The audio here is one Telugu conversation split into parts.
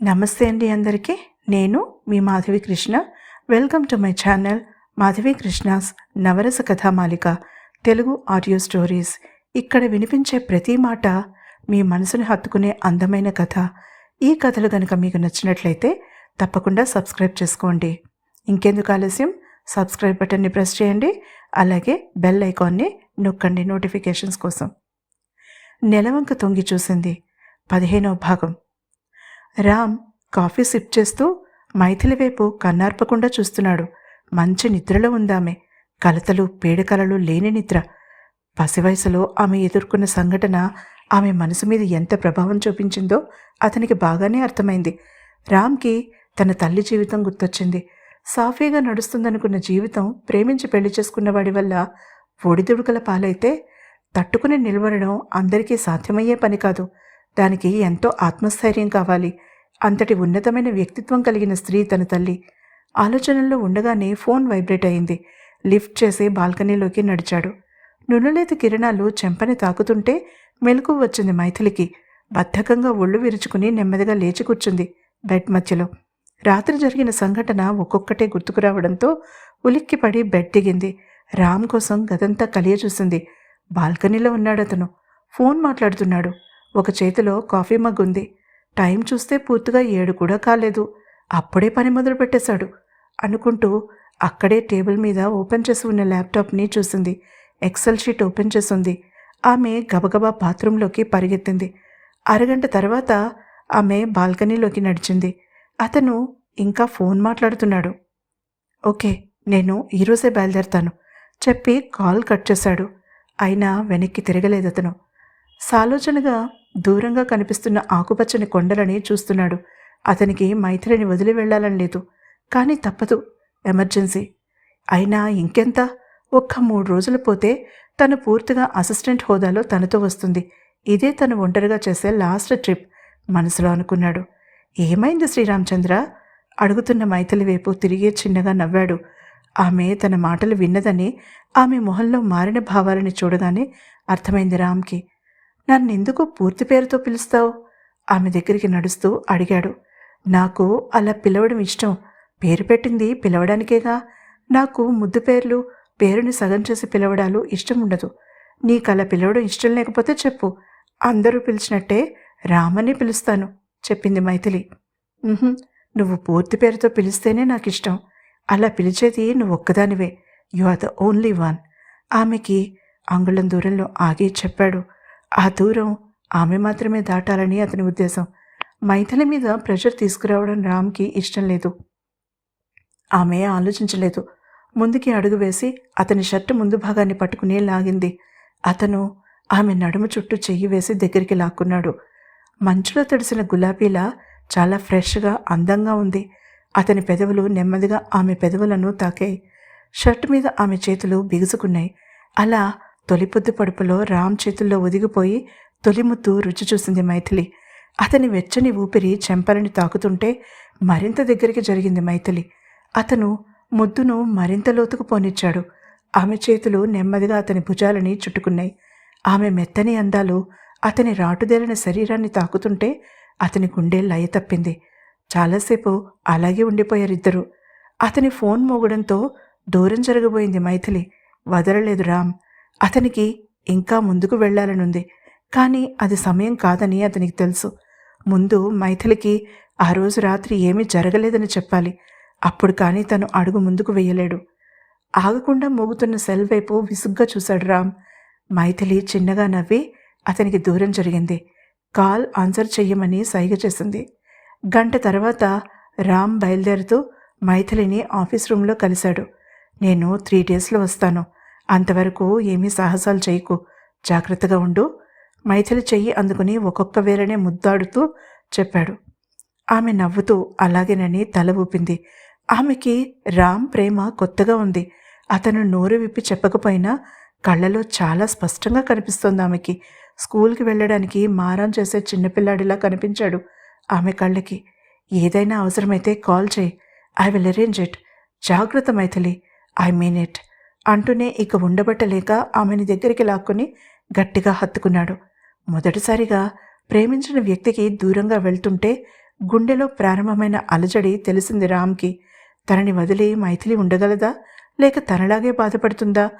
నమస్తే అండి అందరికీ. నేను మీ Madhavi Krishna. Welcome to my channel Madhavi Krishna's Navarasa Kathamalika Telugu audio stories. ఇక్కడ వినిపించే ప్రతి మాట మీ మనసుని హత్తుకునే అందమైన కథ. ఈ కథలు కనుక మీకు నచ్చినట్లయితే తప్పకుండా సబ్స్క్రైబ్ చేసుకోండి. ఇంకెందుకు ఆలస్యం? సబ్స్క్రైబ్ బటన్ని ప్రెస్ చేయండి. అలాగే బెల్ ఐకాన్ని నొక్కండి నోటిఫికేషన్స్ కోసం. నెలవంక తొంగి చూసింది పదిహేనవ భాగం. రామ్ కాఫీ సిప్ చేస్తూ మైథిలి వైపు కన్నార్పకుండా చూస్తున్నాడు. మంచి నిద్రలో ఉందామె. కలతలు పీడకలలు లేని నిద్ర. పసివయసులో ఆమె ఎదుర్కొన్న సంఘటన ఆమె మనసు మీద ఎంత ప్రభావం చూపించిందో అతనికి బాగానే అర్థమైంది. రామ్కి తన తల్లి జీవితం గుర్తొచ్చింది. సాఫీగా నడుస్తుందనుకున్న జీవితం ప్రేమించి పెళ్ళి చేసుకున్న వాడి వల్ల ఒడిదుడుకల పాలైతే తట్టుకుని నిలబడడం అందరికీ సాధ్యమయ్యే పని కాదు. దానికి ఎంతో ఆత్మస్థైర్యం కావాలి. అంతటి ఉన్నతమైన వ్యక్తిత్వం కలిగిన స్త్రీ తన తల్లి. ఆలోచనల్లో ఉండగానే ఫోన్ వైబ్రేట్ అయింది. లిఫ్ట్ చేసి బాల్కనీలోకి నడిచాడు. నునులేత కిరణాలు చెంపని తాకుతుంటే మెలకు వచ్చింది మైథిలికి. బద్ధకంగా ఒళ్ళు విరుచుకుని నెమ్మదిగా లేచి కూర్చుంది బెడ్ మధ్యలో. రాత్రి జరిగిన సంఘటన ఒక్కొక్కటే గుర్తుకు రావడంతో ఉలిక్కిపడి బెడ్ దిగింది. రామ్ కోసం గదంతా కలియ చూసింది బాల్కనీలో ఉన్నాడు అతను ఫోన్ మాట్లాడుతున్నాడు. ఒక చేతిలో కాఫీ మగ్ ఉంది టైం చూస్తే పూర్తిగా ఏడు కూడా కాలేదు. అప్పుడే పని మొదలు పెట్టేశాడు. అనుకుంటూ అక్కడే టేబుల్ మీద ఓపెన్ చేసి ఉన్న ల్యాప్టాప్ని చూసింది. ఎక్సెల్ షీట్ ఓపెన్ చేసింది. ఆమె గబగబా బాత్రూంలోకి పరిగెత్తింది. అరగంట తర్వాత ఆమె బాల్కనీలోకి నడిచింది. అతను ఇంకా ఫోన్ మాట్లాడుతున్నాడు. ఓకే నేను ఈరోజే బయలుదేరతాను చెప్పి కాల్ కట్ చేశాడు. అయినా వెనక్కి తిరగలేదు అతను. సాలోచనగా దూరంగా కనిపిస్తున్న ఆకుపచ్చని కొండలని చూస్తున్నాడు. అతనికి మైథిలిని వదిలి వెళ్ళాలని లేదు. కానీ తప్పదు. ఎమర్జెన్సీ. అయినా ఇంకెంత? ఒక్క మూడు రోజులు పోతే తను పూర్తిగా అసిస్టెంట్ హోదాలో తనతో వస్తుంది. ఇదే తను ఒంటరిగా చేసే లాస్ట్ ట్రిప్ మనసులో అనుకున్నాడు. ఏమైంది శ్రీరామచంద్ర? అడుగుతున్న మైథిలి వైపు తిరిగే చిన్నగా నవ్వాడు. ఆమె తన మాటలు విన్నదని ఆమె మొహంలో మారిన భావాలని చూడగానే అర్థమైంది రామ్కి. నన్నెందుకు పూర్తి పేరుతో పిలుస్తావు? ఆమె దగ్గరికి నడుస్తూ అడిగాడు. నాకు అలా పిలవడం ఇష్టం. పేరు పెట్టింది పిలవడానికేగా? నాకు ముద్దు పేర్లు పేరుని సగం చేసి పిలవడాలు ఇష్టం ఉండదు నీకు అలా పిలవడం ఇష్టం లేకపోతే చెప్పు. అందరూ పిలిచినట్టే రామని పిలుస్తాను చెప్పింది మైథిలి. నువ్వు పూర్తి పేరుతో పిలిస్తేనే నాకు ఇష్టం అలా పిలిచేది నువ్వు ఒక్కదానివే you are the only one. ఆమెకి అంగుళం దూరంలో ఆగి చెప్పాడు. ఆ దూరం ఆమె మాత్రమే దాటాలని అతని ఉద్దేశం. మైథిలి మీద ప్రెషర్ తీసుకురావడం రామ్కి ఇష్టం లేదు. ఆమె ఆలోచించలేదు. ముందుకి అడుగు వేసి అతని షర్టు ముందు భాగాన్ని పట్టుకుని లాగింది. అతను ఆమె నడుము చుట్టూ చెయ్యి వేసి దగ్గరికి లాక్కున్నాడు. మంచులో తడిసిన గులాబీలా చాలా ఫ్రెష్గా అందంగా ఉంది. అతని పెదవులు నెమ్మదిగా ఆమె పెదవులను తాకాయి షర్ట్ మీద ఆమె చేతులు బిగుసుకున్నాయి. అలా తొలి పొద్దు పడుపులో రామ్ చేతుల్లో ఒదిగిపోయి తొలి ముద్దు రుచి చూసింది మైథిలి. అతని వెచ్చని ఊపిరి చెంపలని తాకుతుంటే మరింత దగ్గరికి జరిగింది మైథిలి. అతను ముద్దును మరింత లోతుకు పోనిచ్చాడు. ఆమె చేతులు నెమ్మదిగా అతని భుజాలని చుట్టుకున్నాయి. ఆమె మెత్తని అందాలు అతని రాటుదేలిన శరీరాన్ని తాకుతుంటే అతని గుండె లయ తప్పింది. చాలాసేపు అలాగే ఉండిపోయారిద్దరూ. అతని ఫోన్ మోగడంతో దూరం జరగబోయింది మైథిలి. వదలలేదు రామ్. అతనికి ఇంకా ముందుకు వెళ్ళాలనుంది కానీ అది సమయం కాదని అతనికి తెలుసు. ముందు మైథిలికి ఆ రోజు రాత్రి ఏమీ జరగలేదని చెప్పాలి. అప్పుడు కానీ తను అడుగు ముందుకు వేయలేడు. ఆగకుండా మోగుతున్న సెల్ వైపు విసుగ్గా చూశాడు రామ్. మైథిలి చిన్నగా నవ్వి అతనికి దూరం జరిగింది. కాల్ ఆన్సర్ చెయ్యమని సైగ చేసింది. గంట తర్వాత రామ్ బయలుదేరుతూ మైథిలిని ఆఫీస్ రూమ్లో కలిశాడు. నేను త్రీ డేస్లో వస్తాను. అంతవరకు ఏమీ సాహసాలు చేయకు. జాగ్రత్తగా ఉండు. మైథిలి చెయ్యి అందుకుని ఒక్కొక్క వేరనే ముద్దాడుతూ చెప్పాడు. ఆమె నవ్వుతూ అలాగేనని తల ఊపింది. ఆమెకి రామ్ ప్రేమ కొత్తగా ఉంది. అతను నోరు విప్పి చెప్పకపోయినా కళ్ళలో చాలా స్పష్టంగా కనిపిస్తోంది ఆమెకి. స్కూల్కి వెళ్ళడానికి మారం చేసే చిన్నపిల్లాడిలా కనిపించాడు ఆమె కళ్ళకి. ఏదైనా అవసరమైతే కాల్ చేయి. I will arrange it. జాగ్రత్త మైథిలి. I mean it. అంటూనే ఇక ఉండబట్టలేక ఆమెని దగ్గరికి లాక్కుని గట్టిగా హత్తుకున్నాడు. మొదటిసారిగా ప్రేమించిన వ్యక్తికి దూరంగా వెళ్తుంటే గుండెలో ప్రారంభమైన అలజడి తెలిసింది రామ్కి. తనని వదిలి మైథిలి ఉండగలదా? లేక తనలాగే బాధపడుతుందా?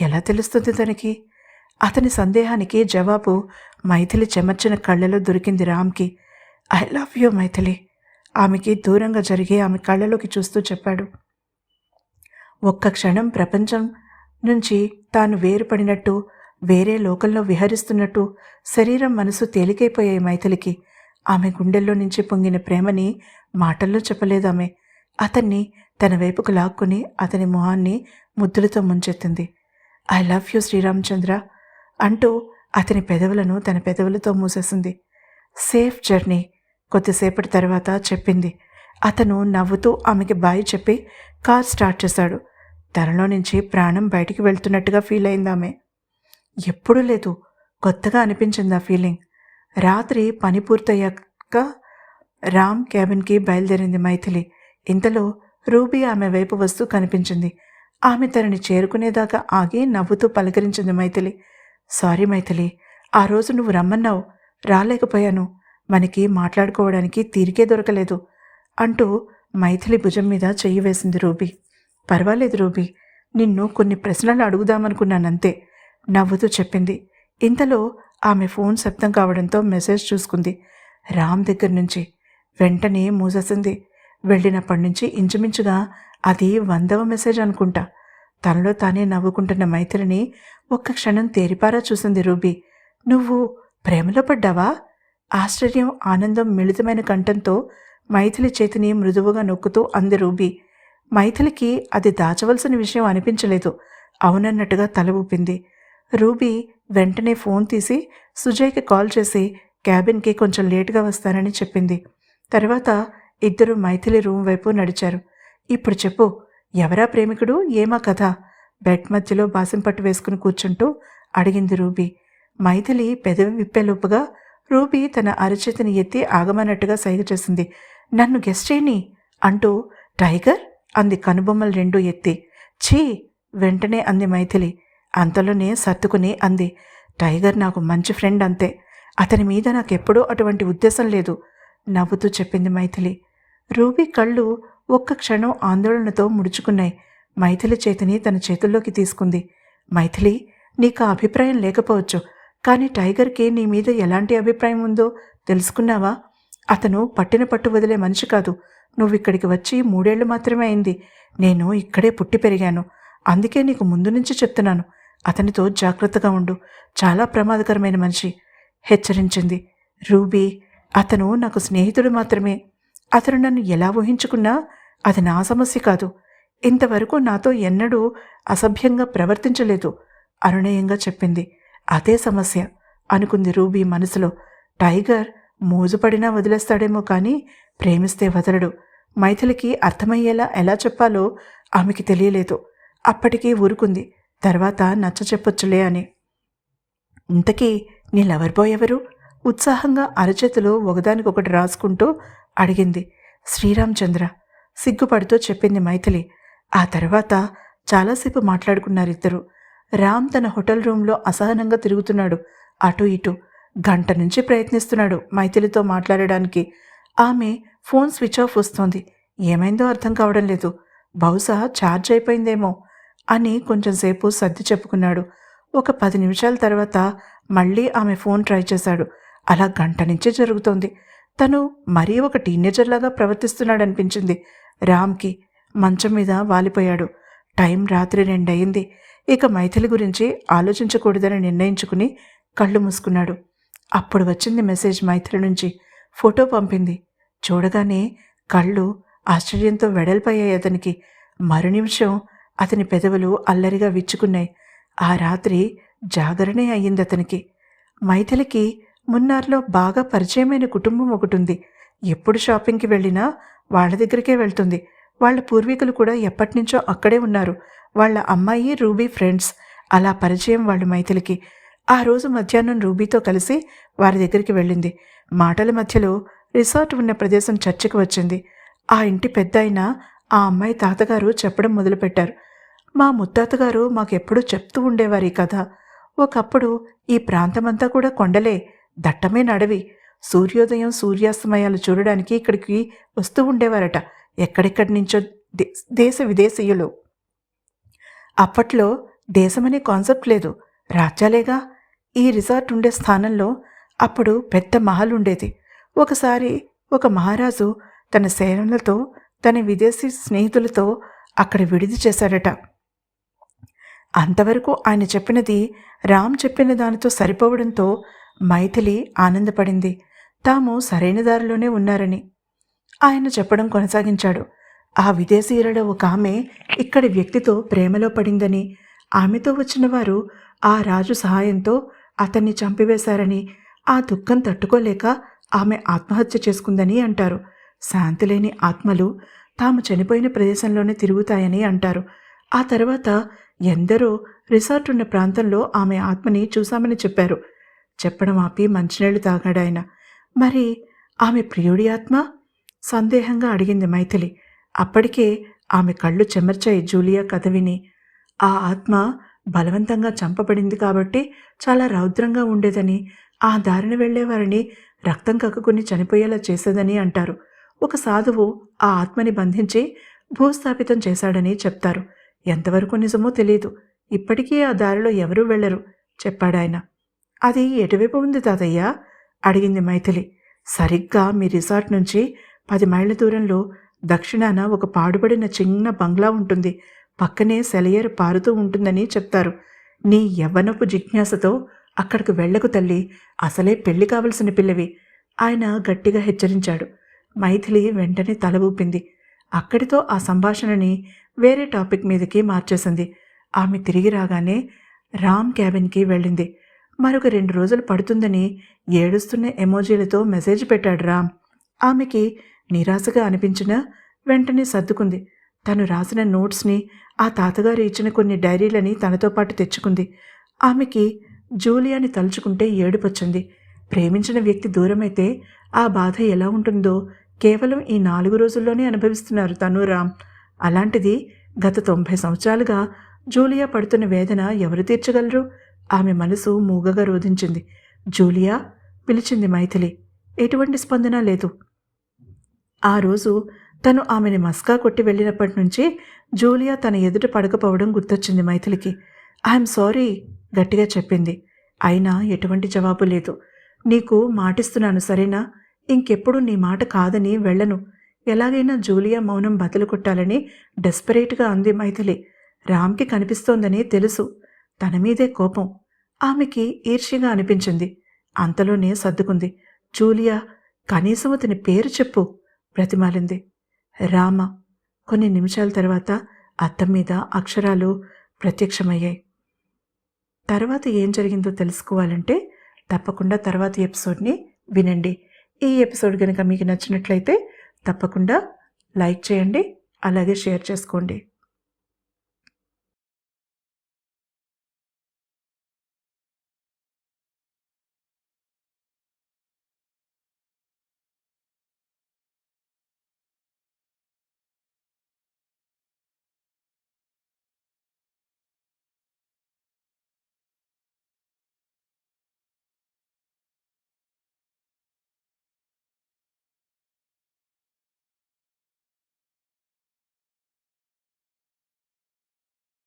ఎలా తెలుస్తుంది తనకి? అతని సందేహానికి జవాబు మైథిలి చెమర్చిన కళ్ళలో దొరికింది రామ్కి. I love you Maithili. ఆమెకి దూరంగా జరిగే ఆమె కళ్ళలోకి చూస్తూ చెప్పాడు. ఒక్క క్షణం ప్రపంచం నుంచి తాను వేరుపడినట్టు వేరే లోకంలో విహరిస్తున్నట్టు శరీరం మనసు తేలికైపోయాయి మైథిలికి. ఆమె గుండెల్లో నుంచి పొంగిన ప్రేమని మాటల్లో చెప్పలేదు ఆమె. అతన్ని తన వైపుకు లాక్కుని అతని మొహాన్ని ముద్దులతో ముంచెత్తింది. ఐ లవ్ యూ శ్రీరామచంద్ర అంటూ అతని పెదవులను తన పెదవులతో మూసేసింది. సేఫ్ జర్నీ కొద్దిసేపటి తర్వాత చెప్పింది. అతను నవ్వుతూ ఆమెకి బాయ్ చెప్పి కార్ స్టార్ట్ చేశాడు. తనలో నుంచి ప్రాణం బయటికి వెళ్తున్నట్టుగా ఫీల్ అయింది ఆమె. ఎప్పుడూ లేదు కొత్తగా అనిపించింది ఆ ఫీలింగ్. రాత్రి పని పూర్తయ్యాక రామ్ క్యాబిన్కి బయలుదేరింది మైథిలి. ఇంతలో రూబీ ఆమె వైపు వస్తూ కనిపించింది. ఆమె తనని చేరుకునేదాకా ఆగి నవ్వుతూ పలకరించింది మైథిలి. సారీ మైథిలి ఆ రోజు నువ్వు రమ్మన్నావు రాలేకపోయాను. మనకి మాట్లాడుకోవడానికి తీరికే దొరకలేదు. అంటూ మైథిలి భుజం మీద చెయ్యి వేసింది రూబీ. పర్వాలేదు రూబీ నిన్ను కొన్ని ప్రశ్నలు అడుగుదామనుకున్నానంతే నవ్వుతూ చెప్పింది. ఇంతలో ఆమె ఫోన్ శబ్దం కావడంతో మెసేజ్ చూసుకుంది. రామ్ దగ్గర నుంచి వెంటనే మూసేసింది. వెళ్ళినప్పటి నుంచి ఇంచుమించుగా అది వందవ మెసేజ్ అనుకుంటా. తనలో తానే నవ్వుకుంటున్న మైత్రిని ఒక్క క్షణం తేరిపారా చూసింది రూబీ. నువ్వు ప్రేమలో పడ్డావా? ఆశ్చర్యం ఆనందం మిళితమైన కంఠంతో మైథిలి చేతిని మృదువుగా నొక్కుతూ అంది రూబీ. మైథిలికి అది దాచవలసిన విషయం అనిపించలేదు. అవునన్నట్టుగా తల ఊపింది. రూబీ వెంటనే ఫోన్ తీసి సుజయ్కి కాల్ చేసి క్యాబిన్కి కొంచెం లేటుగా వస్తానని చెప్పింది. తర్వాత ఇద్దరు మైథిలి రూమ్ వైపు నడిచారు. ఇప్పుడు చెప్పు ఎవరా ప్రేమికుడు? ఏమా కథ? బెడ్ మధ్యలో బాసం పట్టు వేసుకుని కూర్చుంటూ అడిగింది రూబీ. మైథిలి పెదవి విప్పేలోపుగా రూబీ తన అరచేతిని ఎత్తి ఆగమన్నట్టుగా సైగ చేసింది. నన్ను గెస్టేని అంటూ టైగర్ అంది కనుబొమ్మలు రెండు ఎత్తి. ఛీ! వెంటనే అంది మైథిలి. అంతలోనే సర్దుకుని అంది. టైగర్ నాకు మంచి ఫ్రెండ్ అంతే. అతని మీద నాకెప్పుడూ అటువంటి ఉద్దేశం లేదు నవ్వుతూ చెప్పింది మైథిలి. రూబీ కళ్ళు ఒక్క క్షణం ఆందోళనతో ముడుచుకున్నాయి. మైథిలి చేతిని తన చేతుల్లోకి తీసుకుంది. మైథిలి నీకు ఆ అభిప్రాయం లేకపోవచ్చు కానీ టైగర్కి నీ మీద ఎలాంటి అభిప్రాయం ఉందో తెలుసుకున్నావా? అతను పట్టిన పట్టు వదిలే మనిషి కాదు. నువ్వు ఇక్కడికి వచ్చి మూడేళ్ళు మాత్రమే అయింది. నేను ఇక్కడే పుట్టి పెరిగాను. అందుకే నీకు ముందు నుంచి చెప్తున్నాను. అతనితో జాగ్రత్తగా ఉండు. చాలా ప్రమాదకరమైన మనిషి. హెచ్చరించింది. రూబీ అతను నాకు స్నేహితుడు మాత్రమే. అతను నన్ను ఎలా ఊహించుకున్నా అది నా సమస్య కాదు. ఇంతవరకు నాతో ఎన్నడూ అసభ్యంగా ప్రవర్తించలేదు. అనునయంగా చెప్పింది. అదే సమస్య అనుకుంది రూబీ మనసులో. టైగర్ మోజుపడినా వదిలేస్తాడేమో కానీ ప్రేమిస్తే వదలడు. మైథిలికి అర్థమయ్యేలా ఎలా చెప్పాలో ఆమెకి తెలియలేదు. అప్పటికీ ఊరుకుంది. తర్వాత నచ్చ చెప్పొచ్చులే అని. ఇంతకీ నీ లవర్ బాయ్ ఎవరు? ఉత్సాహంగా అరచేతులు ఒకదానికొకటి రాసుకుంటూ అడిగింది. శ్రీరామచంద్ర సిగ్గుపడుతూ చెప్పింది మైథిలి. ఆ తర్వాత చాలాసేపు మాట్లాడుకున్నారిద్దరు. రామ్ తన హోటల్ రూమ్లో అసహనంగా తిరుగుతున్నాడు. అటు ఇటు గంట నుంచి ప్రయత్నిస్తున్నాడు మైథిలితో మాట్లాడడానికి. ఆమె ఫోన్ స్విచ్ ఆఫ్ వస్తోంది. ఏమైందో అర్థం కావడం లేదు. బహుశా ఛార్జ్ అయిపోయిందేమో అని కొంచెంసేపు సర్ది చెప్పుకున్నాడు. ఒక పది నిమిషాల తర్వాత మళ్ళీ ఆమె ఫోన్ ట్రై చేశాడు. అలా గంట నుంచే జరుగుతోంది. తను మరీ ఒక టీనేజర్లాగా ప్రవర్తిస్తున్నాడనిపించింది. రామ్కి మంచం మీద వాలిపోయాడు. టైం రాత్రి రెండయింది. ఇక మైథిలి గురించి ఆలోచించకూడదని నిర్ణయించుకుని కళ్ళు మూసుకున్నాడు. అప్పుడు వచ్చింది మెసేజ్ మైత్రి నుంచి. ఫోటో పంపింది. చూడగానే కళ్ళు ఆశ్చర్యంతో వెడల్పోయాయి అతనికి. మరు నిమిషం అతని పెదవులు అల్లరిగా విచ్చుకున్నాయి. ఆ రాత్రి జాగరణే అయ్యింది అతనికి. మైథిలికి మున్నార్లో బాగా పరిచయమైన కుటుంబం ఒకటి ఉంది. ఎప్పుడు షాపింగ్కి వెళ్ళినా వాళ్ళ దగ్గరికే వెళ్తుంది. వాళ్ళ పూర్వీకులు కూడా ఎప్పటినుంచో అక్కడే ఉన్నారు. వాళ్ళ అమ్మాయి రూబీ ఫ్రెండ్స్. అలా పరిచయం వాళ్ళు మైథిలికి. ఆ రోజు మధ్యాహ్నం రూబీతో కలిసి వారి దగ్గరికి వెళ్ళింది. మాటల మధ్యలో రిసార్ట్ ఉన్న ప్రదేశం చర్చకు వచ్చింది. ఆ ఇంటి పెద్ద ఆ అమ్మాయి తాతగారు చెప్పడం మొదలుపెట్టారు. మా ముత్తాతగారు మాకెప్పుడూ చెప్తూ ఉండేవారు ఈ కథ. ఒకప్పుడు ఈ ప్రాంతమంతా కూడా కొండలే దట్టమే నడవి. సూర్యోదయం సూర్యాస్తమయాలు చూడడానికి ఇక్కడికి వస్తూ ఉండేవారట ఎక్కడెక్కడి నుంచో దే- దేశ విదేశీయులు. అప్పట్లో దేశమనే కాన్సెప్ట్ లేదు. రాజ్యాలేగా ఈ రిసార్ట్ ఉండే స్థానంలో అప్పుడు పెద్ద మహల్ ఉండేది. ఒకసారి ఒక మహారాజు తన సేనలతో తన విదేశీ స్నేహితులతో అక్కడ విడిది చేశాడట. అంతవరకు ఆయన చెప్పినది రామ్ చెప్పిన దానితో సరిపోవడంతో మైథిలి ఆనందపడింది. తాము సరైన దారిలోనే ఉన్నారని. ఆయన చెప్పడం కొనసాగించాడు. ఆ విదేశీయులలో ఒక ఆమె ఇక్కడి వ్యక్తితో ప్రేమలో పడిందని ఆమెతో వచ్చిన వారు ఆ రాజు సహాయంతో అతన్ని చంపివేశారని ఆ దుఃఖం తట్టుకోలేక ఆమె ఆత్మహత్య చేసుకుందని అంటారు. శాంతి లేని ఆత్మలు తాము చనిపోయిన ప్రదేశంలోనే తిరుగుతాయని అంటారు. ఆ తర్వాత ఎందరో రిసార్ట్ ఉన్న ప్రాంతంలో ఆమె ఆత్మని చూశామని చెప్పారు. చెప్పడం ఆపి మంచినీళ్ళు తాగాడాయన మరి ఆమె ప్రియుడి ఆత్మ? సందేహంగా అడిగింది మైథిలి. అప్పటికే ఆమె కళ్ళు చెమర్చాయి జూలియా కథ విని. ఆ ఆత్మ బలవంతంగా చంపబడింది కాబట్టి చాలా రౌద్రంగా ఉండేదని ఆ దారిన వెళ్ళేవారిని రక్తం కక్కుకుని చనిపోయేలా చేసేదని అంటారు. ఒక సాధువు ఆ ఆత్మని బంధించి భూస్థాపితం చేశాడని చెప్తారు. ఎంతవరకు నిజమో తెలియదు ఇప్పటికీ ఆ దారిలో ఎవరూ వెళ్ళరు చెప్పాడాయన. అది ఎటువైపు ఉంది తాతయ్య? అడిగింది మైథిలి. సరిగ్గా మీ రిసార్ట్ నుంచి పది మైళ్ళ దూరంలో దక్షిణాన ఒక పాడుబడిన చిన్న బంగ్లా ఉంటుంది. పక్కనే సెలయేరు పారుతూ ఉంటుందని చెప్తారు. నీ యవ్వనపు జిజ్ఞాసతో అక్కడికి వెళ్ళకు తల్లి. అసలే పెళ్ళి కావలసిన పిల్లవి. ఆయన గట్టిగా హెచ్చరించాడు. మైథిలి వెంటనే తల ఊపింది. అక్కడితో ఆ సంభాషణని వేరే టాపిక్ మీదకి మార్చేసింది. ఆమె తిరిగి రాగానే రామ్ క్యాబిన్కి వెళ్ళింది. మరొక రెండు రోజులు పడుతుందని ఏడుస్తున్న ఎమోజీలతో మెసేజ్ పెట్టాడు రామ్. ఆమెకి నిరాశగా అనిపించినా వెంటనే సర్దుకుంది. తను రాసిన నోట్స్ని ఆ తాతగారు ఇచ్చిన కొన్ని డైరీలని తనతో పాటు తెచ్చుకుంది. ఆమెకి జూలియాని తలుచుకుంటే ఏడుపొచ్చింది. ప్రేమించిన వ్యక్తి దూరమైతే ఆ బాధ ఎలా ఉంటుందో కేవలం ఈ నాలుగు రోజుల్లోనే అనుభవిస్తున్నారు తను రామ్. అలాంటిది గత తొంభై సంవత్సరాలుగా జూలియా పడుతున్న వేదన ఎవరు తీర్చగలరు? ఆమె మనసు మూగగా రోధించింది. జూలియా? పిలిచింది మైథిలి. ఎటువంటి స్పందన లేదు. ఆ రోజు తను ఆమెని మస్కా కొట్టి వెళ్ళినప్పటి నుంచి జూలియా తన ఎదుట పడకపోవడం గుర్తొచ్చింది మైథిలికి. ఐఎమ్ సారీ గట్టిగా చెప్పింది. అయినా ఎటువంటి జవాబు లేదు. నీకు మాటిస్తున్నాను సరేనా? ఇంకెప్పుడు నీ మాట కాదని వెళ్ళను. ఎలాగైనా జూలియా మౌనం బదులు కొట్టాలని డెస్పరేట్గా అంది మైథిలి. రామ్కి కనిపిస్తోందని తెలుసు. తన మీదే కోపం. ఆమెకి ఈర్ష్యగా అనిపించింది. అంతలోనే సర్దుకుంది. జూలియా కనీసం అతని పేరు చెప్పు బ్రతిమాలింది రామ కొన్ని నిమిషాల తర్వాత అద్దం మీద అక్షరాలు ప్రత్యక్షమయ్యాయి. తర్వాత ఏం జరిగిందో తెలుసుకోవాలంటే తప్పకుండా తర్వాత ఎపిసోడ్ని వినండి. ఈ ఎపిసోడ్ కనుక మీకు నచ్చినట్లయితే తప్పకుండా లైక్ చేయండి అలాగే షేర్ చేసుకోండి.